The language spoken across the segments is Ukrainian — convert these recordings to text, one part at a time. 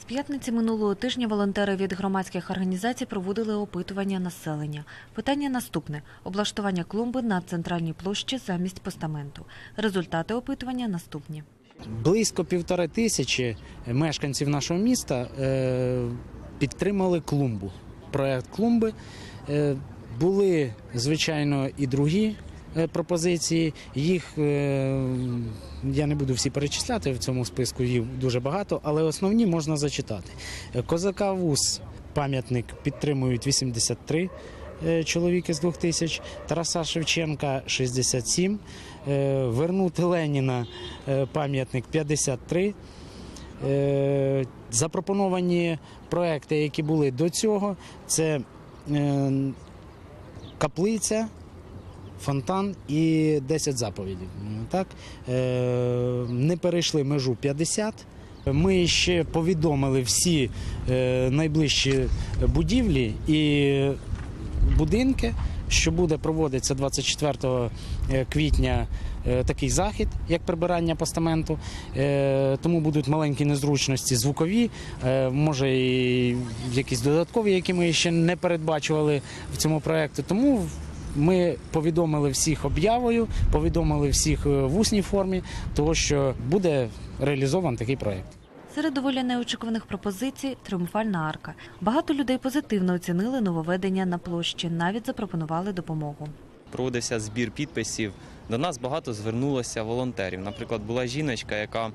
З п'ятниці минулого тижня волонтери від громадських організацій проводили опитування населення. Питання наступне: облаштування клумби на центральній площі замість постаменту. Результати опитування наступні. Близько півтори тисячі мешканців нашого міста е, підтримали клумбу. Проект клумби. Е, були, звичайно, і другі пропозиції. Їх е, я не буду всі перечисляти в цьому списку, їх дуже багато, але основні можна зачитати. Е, Козака Вус пам'ятник підтримують 83 е, чоловіки з 2000, Тараса Шевченка 67, е, Вернути Леніна е, пам'ятник 53. Е, Запропоновані проекти, які були до цього, це е, каплиця, фонтан і 10 заповідей. Ну, Так? Е, Не перейшли межу 50. Ми ще повідомили всі е, найближчі будівлі і будинки, що буде проводитися 24 квітня е, такий захід, як прибирання постаменту. Тому будуть маленькі незручності звукові, може і якісь додаткові, які ми ще не передбачували в цьому проєкті. Тому ми повідомили всіх об'явою, повідомили всіх е, в усній формі, того що буде реалізований такий проєкт. Серед доволі неочікуваних пропозицій тріумфальна арка. Багато людей позитивно оцінили нововведення на площі, навіть запропонували допомогу. проводився збір підписів. До нас багато звернулося волонтерів. Наприклад, була жіночка, яка,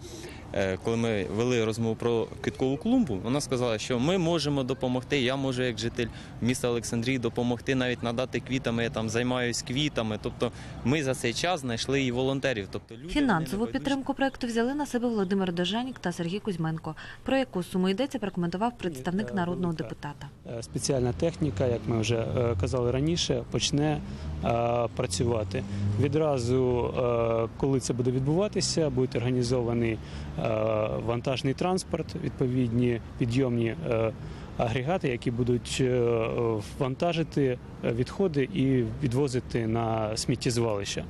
коли ми вели розмову про квіткову клумбу, вона сказала, що ми можемо допомогти. Я можу, як житель міста Олександрії, допомогти навіть надати квітами. Я там займаюсь квітами. Тобто, ми за цей час знайшли і волонтерів. Тобто люди Фінансову вони підтримку проекту взяли на себе Володимир Дожанік та Сергій Кузьменко. Про яку суму йдеться, прокоментував представник народного депутата. Е, спеціальна техніка, як ми вже е, казали раніше, почне е, працювати. Відразу, е, коли це буде відбуватися, будуть організований е, вантажний транспорт, відповідні підйомні е, агрегати, які будуть е, вантажити е, відходи і відвозити на сміттєзвалища.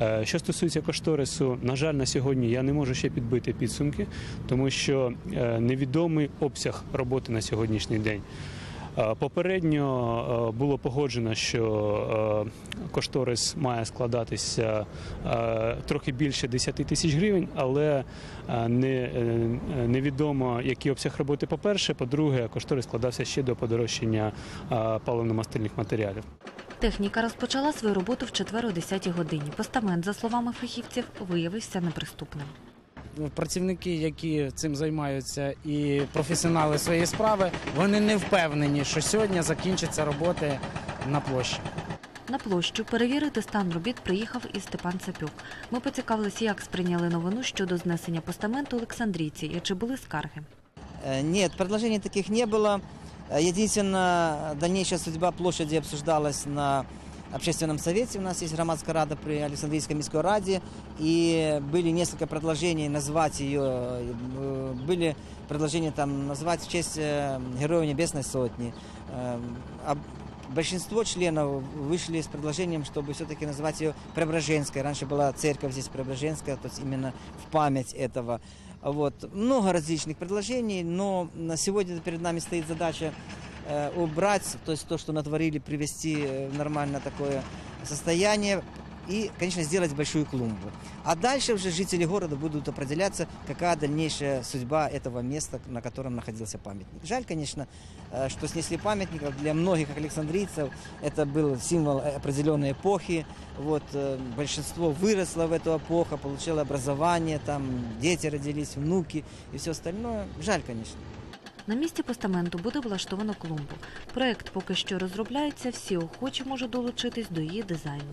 Е, Що стосується кошторису, на жаль, на сьогодні я не можу ще підбити підсумки, тому що е, невідомий обсяг роботи на сьогоднішній день. Е, Попередньо е, було погоджено, що е, кошторис має складатися трохи більше 10 тисяч гривень, але не, невідомо, який обсяг роботи. По-перше, по-друге, кошторис складався ще до подорожчання паливно-мастильних матеріалів. Техніка розпочала свою роботу в четвер о 10 годині. Постамент, за словами фахівців, виявився неприступним працівники, які цим займаються, і професіонали своєї справи, вони не впевнені, що сьогодні закінчаться роботи на площі. На площу перевірити стан робіт приїхав і Степан Цапюк. Ми поцікавилися, як сприйняли новину щодо знесення постаменту Олександрійці і чи були скарги. Э, Нет, предложений таких не было. Э, Единственное, дальнейшая судьба площади обсуждалась на общественном совете. У нас есть громадская рада при Александрийской міськой раде. И были несколько предложений назвать ее. э, Были предложения там назвать в честь э, Героев Небесной Сотни. Э, а Большинство членов вышли с предложением, чтобы все-таки назвать ее Преображенской. Раньше была церковь здесь Преображенская, то есть именно в память этого. Вот. Много различных предложений, но на сегодня перед нами стоит задача э, убрать, то есть то, что натворили, привести э, в нормальное такое состояние и, конечно, сделать большую клумбу. А дальше уже жители города будут определяться, какая дальнейшая судьба этого места, на котором находился памятник. Жаль, конечно, э, что снесли памятник. Для многих александрийцев это был символ э, определенной эпохи. Вот, э, большинство выросло в эту эпоху, получило образование, там дети родились, внуки и все остальное. Жаль, конечно. На місці постаменту буде влаштовано клумбу. Проект поки що розробляється, всі охочі можуть долучитись до її дизайну.